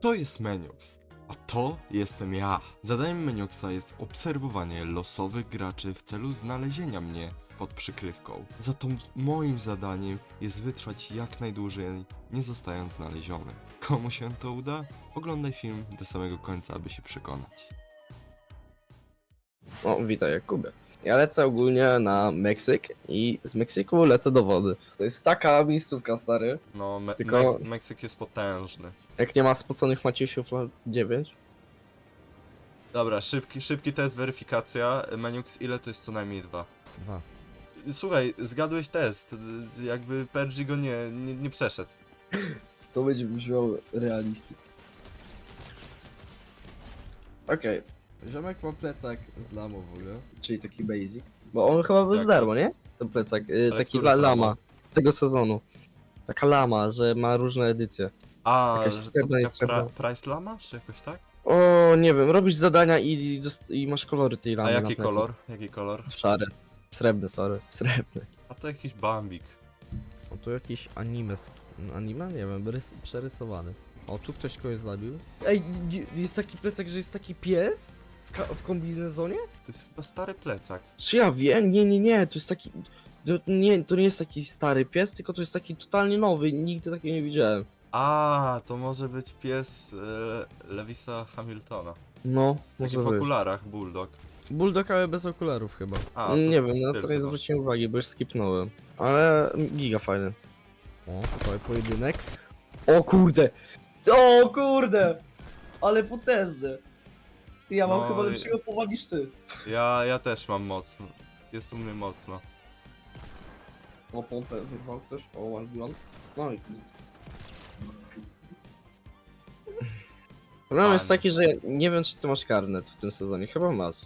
To jest Meniox, a to jestem ja. Zadaniem Menioxa jest obserwowanie losowych graczy w celu znalezienia mnie pod przykrywką. Za to moim zadaniem jest wytrwać jak najdłużej, nie zostając znaleziony. Komu się to uda? Oglądaj film do samego końca, aby się przekonać. O, witaj Jakubie. Ja lecę ogólnie na Meksyk i z Meksyku lecę do wody. To jest taka miejscówka, stary. No, me- Tylko- Me- Meksyk jest potężny. Jak nie ma spoconych Maciusiów lat 9. Dobra, szybki, szybki test, weryfikacja. Meniox, ile to jest co najmniej dwa? Dwa. Słuchaj, zgadłeś test. Jakby Pergi go nie, nie, nie przeszedł. To będzie brzmiał realisty. Okej. Ziomek ma plecak z lamą w ogóle, czyli taki basic. Bo on chyba był to? darmo, nie? Ten plecak, y, Ale taki który la, sezon? lama z tego sezonu. Taka lama, że ma różne edycje. A, Jakaś że to srebrna taka jest srebrna. pra, Price Lama, czy jakoś tak? O, nie wiem, robisz zadania i, dost- i masz kolory tej lamy A na jaki kolor? Jaki kolor? Szary. Srebrny, sorry. Srebrny. A to jakiś Bambik. O, tu jakiś anime, sk- anime? Nie wiem, rys- przerysowany. O, tu ktoś kogoś zabił. Ej, jest taki plecak, że jest taki pies ka- w kombinezonie? To jest chyba stary plecak. Czy ja wiem? Nie, nie, nie, to jest taki... To nie, to nie jest taki stary pies, tylko to jest taki totalnie nowy, nigdy takiego nie widziałem. A, to może być pies e, Lewisa Hamiltona. No, Taki może w być. okularach, bulldog. Bulldog, ale bez okularów chyba. A, to nie wiem, na styl to nie chyba. zwróciłem uwagi, bo już skipnąłem. Ale giga fajny. O, tutaj pojedynek. O kurde! O kurde! Ale potężny! Ty, ja mam No chyba i- lepszego powa niż ty. Ja, ja też mam mocno. Jest u mnie mocno. O, pompę wyrwał ktoś, o, beyond. No i Problem jest taki, że ja nie wiem, czy ty masz karnet w tym sezonie. Chyba masz.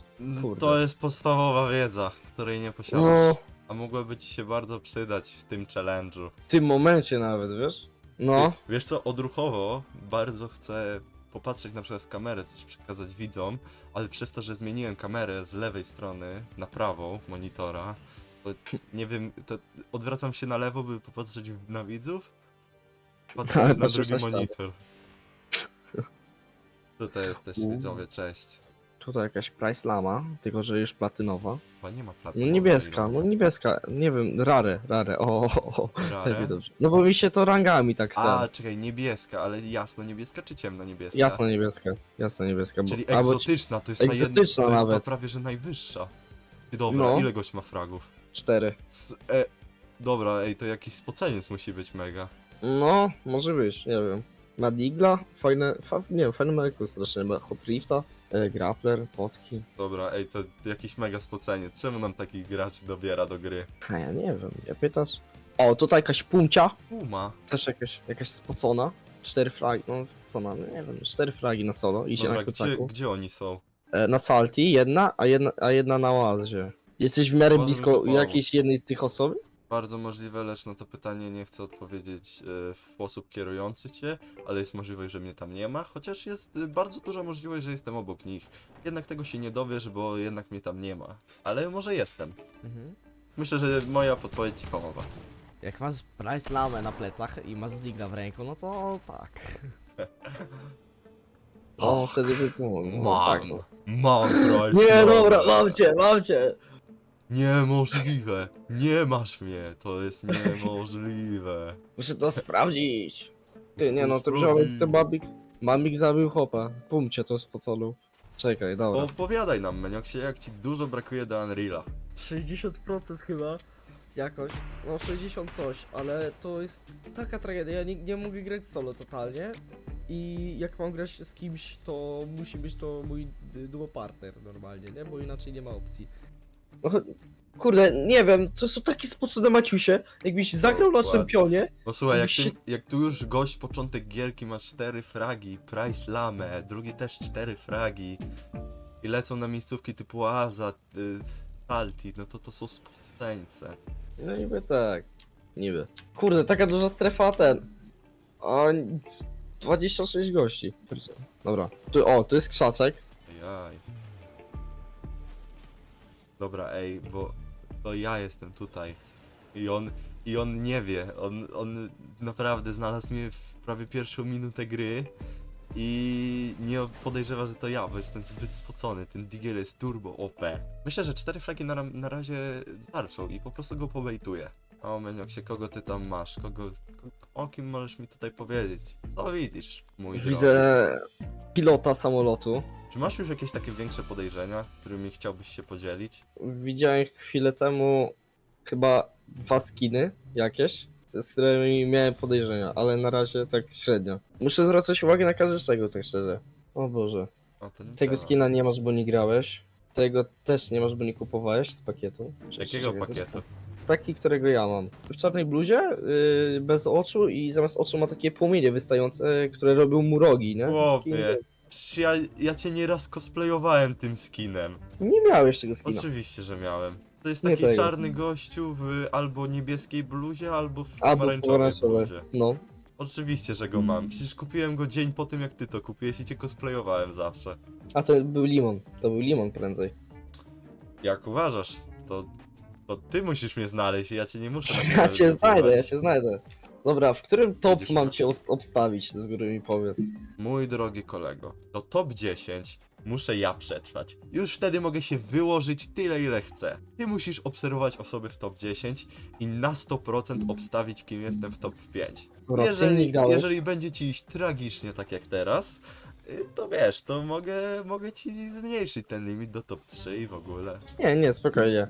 Kurde. To jest podstawowa wiedza, której nie posiadasz. No, A mogłaby ci się bardzo przydać w tym challenge'u. w tym momencie nawet, wiesz? No. Wiesz co, odruchowo bardzo chcę popatrzeć na przykład w kamerę, coś przekazać widzom, ale przez to, że zmieniłem kamerę z lewej strony na prawą monitora, to nie wiem, to odwracam się na lewo, by popatrzeć na widzów, patrzę Ale na patrzysz drugi na ścianę. monitor. Tutaj jesteś U. widzowie, cześć. Tutaj jakaś Price Lama, tylko że już platynowa. Chyba nie ma. No niebieska, no niebieska, nie wiem, rare, rare, o, o, o. lepiej dobrze. No bo mi się to rangami tak A, ten. czekaj, niebieska, ale jasno niebieska czy ciemno niebieska? Jasno niebieska, jasno niebieska. Bo, Czyli albo egzotyczna, to jest ta jedna, egzotyczna to jest ta nawet. prawie że najwyższa. Ty, Dobra, No. ile gość ma fragów? cztery. C e, dobra, ej, to jakiś spoceniec musi być mega. No, może być, nie wiem. Ma Digla, fajne, fa, nie wiem, fajne meku strasznie, ma Hoplifta, e, Grappler, potki. Dobra, ej, to jakiś mega spoceniec. Czemu nam takich graczy dobiera do gry? A ja nie wiem, ja pytasz? O, tutaj jakaś puncia, Puma. też jakaś, jakaś spocona. Cztery fragi, no spocona, no nie wiem, cztery fragi na solo, idzie Dobra, na gdzie, kucaku. gdzie oni są? E, na Salti jedna, a jedna, a jedna na Oazie. Jesteś w miarę Może blisko by to pomóc. jakiejś jednej z tych osób? Bardzo możliwe, lecz na to pytanie nie chcę odpowiedzieć e, w sposób kierujący cię, ale jest możliwość, że mnie tam nie ma, chociaż jest e, bardzo duża możliwość, że jestem obok nich. Jednak tego się nie dowiesz, bo jednak mnie tam nie ma. Ale może jestem. Mhm. Myślę, że moja podpowiedź ci pomoże. Jak masz Price Lamę na plecach i masz Zligna w ręku, no to tak. O, wtedy by pomogło. No, tak, no. Mam, Price, Nie, dobra, mam cię, mam cię! Niemożliwe! Nie masz mnie! To jest niemożliwe. Muszę to sprawdzić. Ty, nie no, to Spróbuj. wziąłem, to Mamik, zabił chopa. Pumcie to spocolu. Czekaj, dobra. Opowiadaj nam, Menioksie, jak ci dużo brakuje do Unreala. 60% chyba. Jakoś, no 60 coś, ale to jest taka tragedia, ja nie, nie mogę grać solo totalnie i jak mam grać z kimś, to musi być to mój duo partner normalnie, nie? Bo inaczej nie ma opcji. No, kurde, nie wiem, to są takie spocone Maciusie. Jakbyś zagrał na Dokładnie. czempionie, No słuchaj, jak, Musi- ty, jak tu już gość początek gierki ma 4 fragi, Price Lamę, drugi też 4 fragi i lecą na miejscówki typu Aza, y, Salty, no to to są spoceńce. no niby tak. Niby. Kurde, taka duża strefa ten. A 26 gości. Dobra. Tu, o, tu jest krzaczek. Jaj. Dobra, ej, bo to ja jestem tutaj. I on, i on nie wie. On, on naprawdę znalazł mnie w prawie pierwszą minutę gry. i nie podejrzewa, że to ja, bo jestem zbyt spocony. Ten Digger jest turbo OP. Myślę, że cztery flagi na, na razie starczą i po prostu go pobejtuję. O, Menioksie, kogo ty tam masz? Kogo, ko- o kim możesz mi tutaj powiedzieć? Co widzisz, mój drogi? Pilota samolotu. Czy masz już jakieś takie większe podejrzenia, którymi chciałbyś się podzielić? Widziałem chwilę temu chyba dwa skiny jakieś, z którymi miałem podejrzenia, ale na razie tak średnio. Muszę zwracać uwagę na każdy szczegół, tak szczerze. O Boże. O, to nie Tego skina nie masz, bo nie grałeś. Tego też nie masz, bo nie kupowałeś z pakietu. Jakiego Czekaj, pakietu? Taki, którego ja mam. W czarnej bluzie, yy, bez oczu i zamiast oczu ma takie płomienie wystające, które robią mu rogi, nie? Chłopie, przecież ja, ja cię nieraz cosplayowałem tym skinem. Nie miałeś tego skina. Oczywiście, że miałem. To jest Nie taki tego. czarny gościu w albo niebieskiej bluzie, albo w Albo pomarańczowej pomarańczowe. bluzie. No. Oczywiście, że go mam. Przecież kupiłem go dzień po tym, jak ty to kupiłeś i cię cosplayowałem zawsze. A to był limon. To był limon prędzej. Jak uważasz, to, to ty musisz mnie znaleźć i ja cię nie muszę. na Ja cię znajdę, ja cię znajdę. Dobra, w którym top Widzisz, mam cię os- obstawić, z góry mi powiedz. Mój drogi kolego, do top 10 muszę ja przetrwać. Już wtedy mogę się wyłożyć tyle, ile chcę. Ty musisz obserwować osoby w top 10 i na 100% obstawić, kim jestem w top 5. Dobra, ty jeżeli, grałeś. jeżeli będzie ci iść tragicznie, tak jak teraz, y, to wiesz, to mogę, mogę ci zmniejszyć ten limit do top 3 i w ogóle. Nie, nie, spokojnie.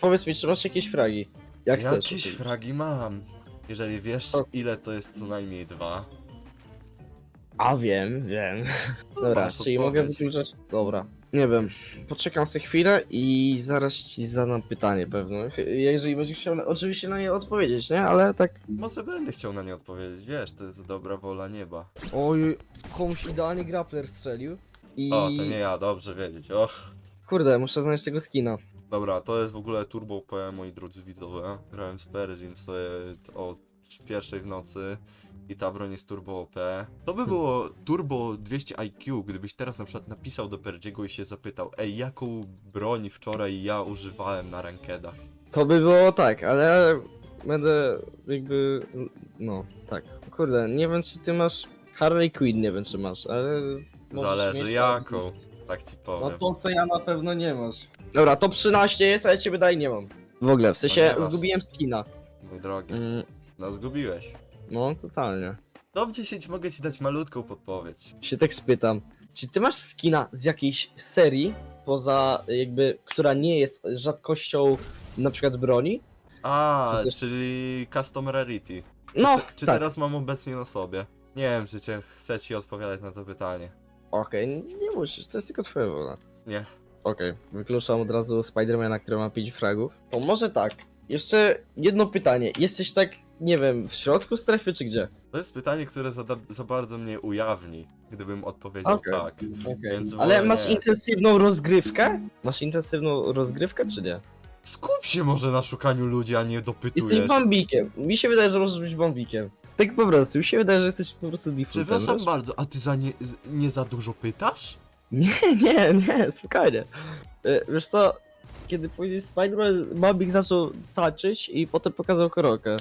Powiedz mi, czy masz jakieś fragi? Jak chcesz. Jakieś oczywiście. fragi mam. Jeżeli wiesz, O. ile to jest co najmniej dwa. A wiem, wiem. Dobra, masz czyli mogę odpowiedź. wykluczać. Dobra. Nie wiem. Poczekam sobie chwilę i zaraz ci zadam pytanie pewno. Ch- Jeżeli będziesz chciał na- oczywiście na nie odpowiedzieć, nie? Ale tak. Może będę chciał na nie odpowiedzieć, wiesz, to jest dobra wola nieba. Oj, komuś idealnie grappler strzelił. I. O, to nie ja, dobrze wiedzieć. Och. Kurde, muszę znaleźć tego skina. Dobra, to jest w ogóle Turbo P, moi drodzy widzowie. Grałem z Pershing sobie o pierwszej w nocy i ta broń jest Turbo OP. To by było Turbo 200 IQ, gdybyś teraz na przykład napisał do Perdziego i się zapytał Ej, jaką broń wczoraj ja używałem na rankedach? To by było tak, ale będę jakby. No, tak. Kurde, nie wiem czy ty masz. Harley Quinn nie wiem czy masz, ale. możesz Zależy mieć- jaką, tak ci No powiem. to co ja na pewno nie masz. Dobra, top 13 jest, a ja ciebie dalej nie mam. W ogóle, w sensie masz. zgubiłem skina. Mój drogi, Mm, no zgubiłeś. no, totalnie. Top 10 mogę ci dać malutką podpowiedź. Się tak spytam. Czy ty masz skina z jakiejś serii, poza jakby, która nie jest rzadkością na przykład broni? A, Czy coś- czyli Custom Rarity. No, Czy tak. teraz mam obecnie na sobie? Nie wiem, czy cię chcę ci odpowiadać na to pytanie. Okej, nie musisz, to jest tylko twoja wola. Nie. Okej, wykluczam od razu Spidermana, który ma 5 fragów. To może tak, jeszcze jedno pytanie. Jesteś tak, nie wiem, w środku strefy czy gdzie? To jest pytanie, które za, za bardzo mnie ujawni, gdybym odpowiedział Okej. tak. Więc Ale wolę masz nie. intensywną rozgrywkę? Masz intensywną rozgrywkę czy nie? Skup się może na szukaniu ludzi, a nie dopytujesz. Jesteś bambikiem. Mi się wydaje, że możesz być bambikiem. Tak po prostu, mi się wydaje, że jesteś po prostu defaultem. Przepraszam wiesz? bardzo, a ty za nie, z- nie za dużo pytasz? Nie, nie, nie, spokojnie. E, Wiesz co, kiedy później Spider-Man, Bambik zaczął tańczyć i potem pokazał korokę.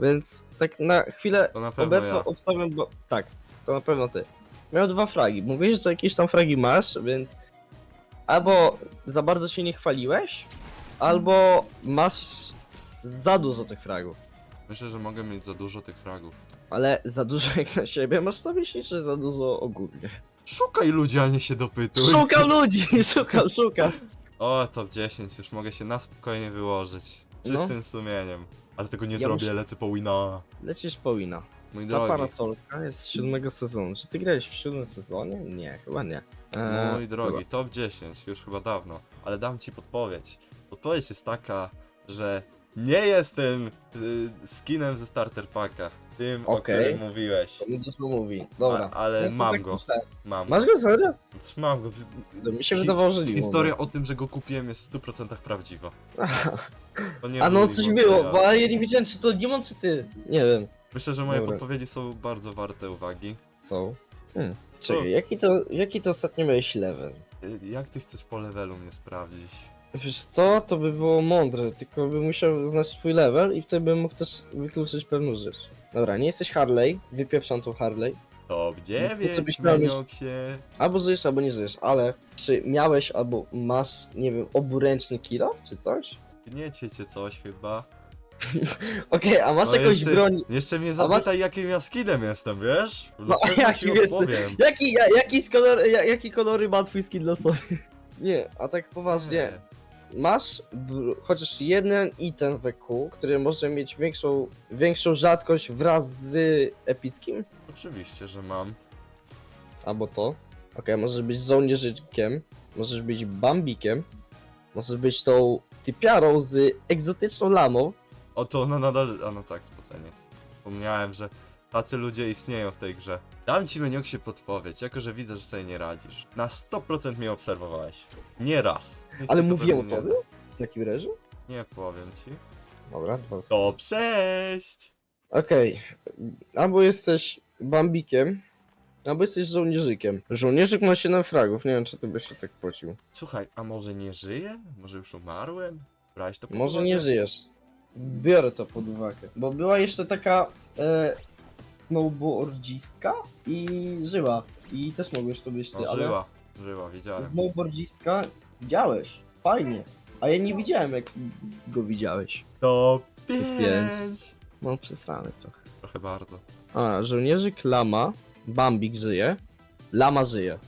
Więc tak na chwilę To na pewno obecną ja. obstawiam, bo tak, to na pewno ty. Miał dwa fragi. Mówisz, że jakieś tam fragi masz, więc albo za bardzo się nie chwaliłeś, albo masz za dużo tych fragów. Myślę, że mogę mieć za dużo tych fragów. Ale za dużo jak na siebie masz na myśli, czy za dużo ogólnie? Szukaj ludzi, a nie się dopytuj. Szukam ludzi, szukam, szukam. O, top 10, już mogę się na spokojnie wyłożyć. Czystym sumieniem. Ale tego nie Ja zrobię, muszę- lecę po wina. Lecisz po wina. Mój Ta drogi, parasolka jest z siódmego sezonu. Czy ty grałeś w siódmym sezonie? Nie, chyba nie. Eee, mój drogi, top 10, już chyba dawno. Ale dam ci podpowiedź. Podpowiedź jest taka, że nie jestem y, skinem ze starter packa. Tym, o Okej. którym mówiłeś. To mi dużo mówi. Dobra. A, ale to mam tak go, myślałem. mam Masz go serio? Mam go. No, mi się Hi- wydawało, że nie. Historia o tym, że go kupiłem jest w 100% prawdziwa. To nie A był no coś Limon, było, bo ja nie wiedziałem czy to Demon czy ty. Nie wiem. Myślę, że moje Dobra. podpowiedzi są bardzo warte uwagi. Co? Hmm. Czekaj, jaki to, jaki to ostatnio miałeś level? Y, Jak ty chcesz po levelu mnie sprawdzić? Wiesz co, to by było mądre, tylko bym musiał znać twój level i wtedy bym mógł też wykluczyć pewną rzecz. Dobra, nie jesteś Harley, wypieprzam tą Harley. Top co 9, byś miał mieć-. Albo żyjesz, albo nie żyjesz, ale czy miałeś albo masz, nie wiem, oburęczny kilo, czy coś? Gniecie cię coś chyba. Okej, a masz No jakąś jeszcze, broń? Jeszcze mnie zapytaj masz- jakim ja skinem jestem, wiesz? No, a jesteś? odpowiem. Jaki, ja, jaki, z kolor, ja, jaki kolory ma twój skin losowy? Nie, a tak poważnie. Masz chociaż jeden item w EQ, który może mieć większą, większą rzadkość wraz z epickim? Oczywiście, że mam. Albo to. Okej, możesz być żołnierzykiem, możesz być bambikiem, możesz być tą typiarą z egzotyczną lamą. Oto ona nadal... A no tak, spoceniec. Wspomniałem, że tacy ludzie istnieją w tej grze. Dam ci Menioksie podpowiedź, jako że widzę, że sobie nie radzisz. Na 100% mnie obserwowałeś. Nie raz. Nic Ale ci mówiłem o pewnie nie tobie? W takim razie? Nie powiem ci. Dobra, dwa To cześć! Okej, albo jesteś bambikiem, albo jesteś żołnierzykiem. Żołnierzyk ma 7 fragów, nie wiem czy ty byś się tak pocił. Słuchaj, a może nie żyję? Może już umarłem? Brałeś to pod Może uwagę? nie żyjesz. Biorę to pod uwagę. Bo była jeszcze taka e, snowboardzistka i żyła. I też mogłeś to być ty, No, ale żyła, żyła, widziałem. snowboardzistka widziałeś. Fajnie. A ja nie widziałem jak go widziałeś. To pięć. 5! No przesrany trochę. Trochę bardzo. A, żołnierzyk Lama, Bambik żyje, Lama żyje.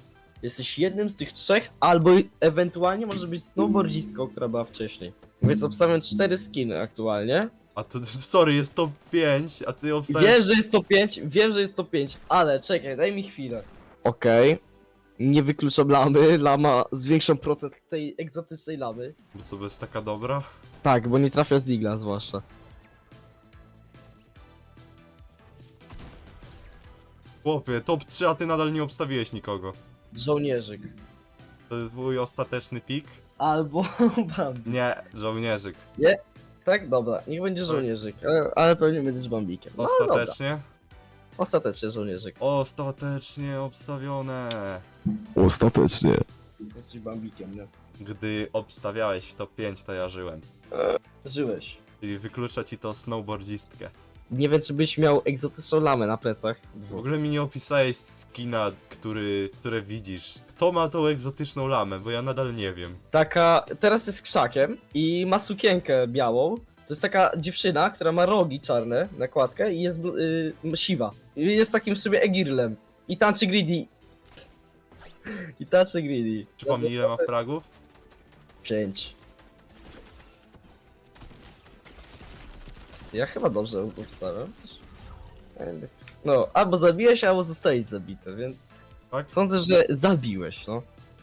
Jesteś jednym z tych trzech, albo ewentualnie może być snowboardzistką, która była wcześniej. Więc obstawiam cztery skiny aktualnie. A to, sorry, jest to 5, a ty obstajesz... Wiem, że jest to 5, wiem, że jest to 5, ale czekaj, daj mi chwilę. Okej. Nie wykluczam lamy, lama zwiększą procent tej egzotycznej lamy. Bo co, jest taka dobra? Tak, bo nie trafia z igla zwłaszcza. Chłopie, top 3, a ty nadal nie obstawiłeś nikogo. Żołnierzyk. To jest twój ostateczny pik? Albo. Nie, żołnierzyk. Tak? Dobra, niech będzie żołnierzyk, ale, ale pewnie będziesz Bambikiem. No, ale dobra. Ostatecznie? Ostatecznie żołnierzyk. Ostatecznie obstawione. Ostatecznie. Jesteś Bambikiem, nie? Gdy obstawiałeś w top 5, to ja żyłem. Żyłeś. Czyli wyklucza ci to snowboardzistkę. Nie wiem, czy byś miał egzotyczną lamę na plecach. W ogóle mi nie opisałeś skina, który, które widzisz. Kto ma tą egzotyczną lamę, bo ja nadal nie wiem. Taka, teraz jest krzakiem i ma sukienkę białą. To jest taka dziewczyna, która ma rogi czarne, nakładkę i jest bl- y, siwa. I jest takim sobie egirlem. I tańczy greedy. I tańczy greedy. Przypomnij ile ma fragów? Pięć. Ja chyba dobrze obstawiam. No, albo zabiłeś, albo zostałeś zabity, więc Tak? sądzę, że zabiłeś, no.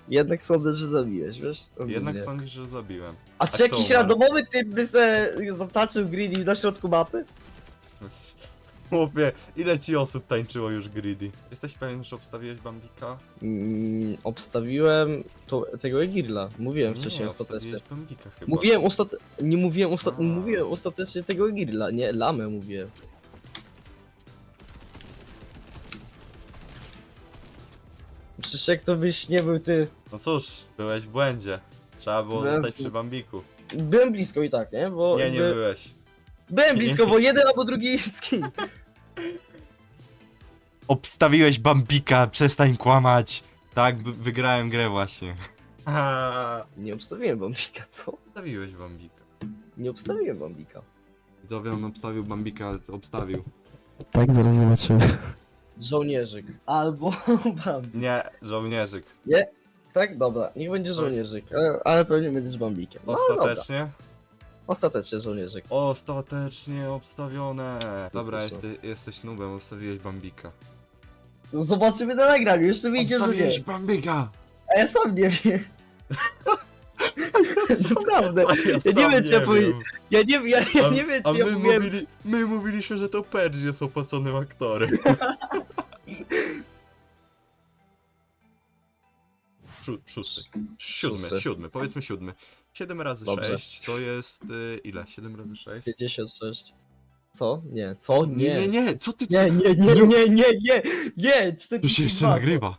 Jednak sądzę, że zabiłeś, wiesz? Ogólnie. Jednak sądzisz, że zabiłem. A kto czy jakiś umarł? randomowy typ by se zataczył greedy na środku mapy? Chłopie, ile ci osób tańczyło już Greedy? Jesteś pewien, że obstawiłeś Bambika? Mm, obstawiłem to, tego Egirla. Mówiłem wcześniej nie, ostatecznie. obstawiłeś Bambika chyba. Mówiłem. Nie mówiłem. A. mówiłem ostatecznie tego Egirla, nie, Lamę mówiłem. Przecież jak to byś nie był ty. No cóż, byłeś w błędzie. Trzeba było Byłem zostać w- przy Bambiku. Byłem blisko i tak, nie? Bo Nie, nie jakby- byłeś. Byłem blisko, bo jeden albo drugi skin. Obstawiłeś Bambika, przestań kłamać. Tak, b- wygrałem grę właśnie. Nie obstawiłem Bambika, co? Obstawiłeś Bambika. Nie obstawiłem Bambika. Widzowie, on obstawił Bambika, obstawił. Tak, zaraz zobaczymy. Żołnierzyk. Albo Bambik. Nie, żołnierzyk. Tak, dobra, niech będzie żołnierzyk, ale, ale pewnie będziesz Bambikiem. No, dobra. Ostatecznie? Ostatecznie żołnierzyk. Ostatecznie obstawione. Dobra, są? jesteś, nubem, obstawiłeś Bambika. No Zobaczymy na nagraniu, jeszcze wyjdzie, że nie. Obstawiłeś Bambika! A ja sam nie wiem. Naprawdę. A Ja nie sam wiem, co ja wiem. Ja nie, ja, ja A- nie wiem, A czy ja my, mówiłem... mówili, my mówiliśmy, że to Perdzi jest opłaconym aktorem. Szó- Szósty. Siódmy, Szósty. siódmy, powiedzmy siódmy. 7 razy Dobrze. 6 to jest y, ile? 7 razy 6? 56. Co? Nie, co? Nie, nie, nie, co ty? Nie, nie, nie, nie, nie, nie, nie, 42. Tu się jeszcze nagrywa.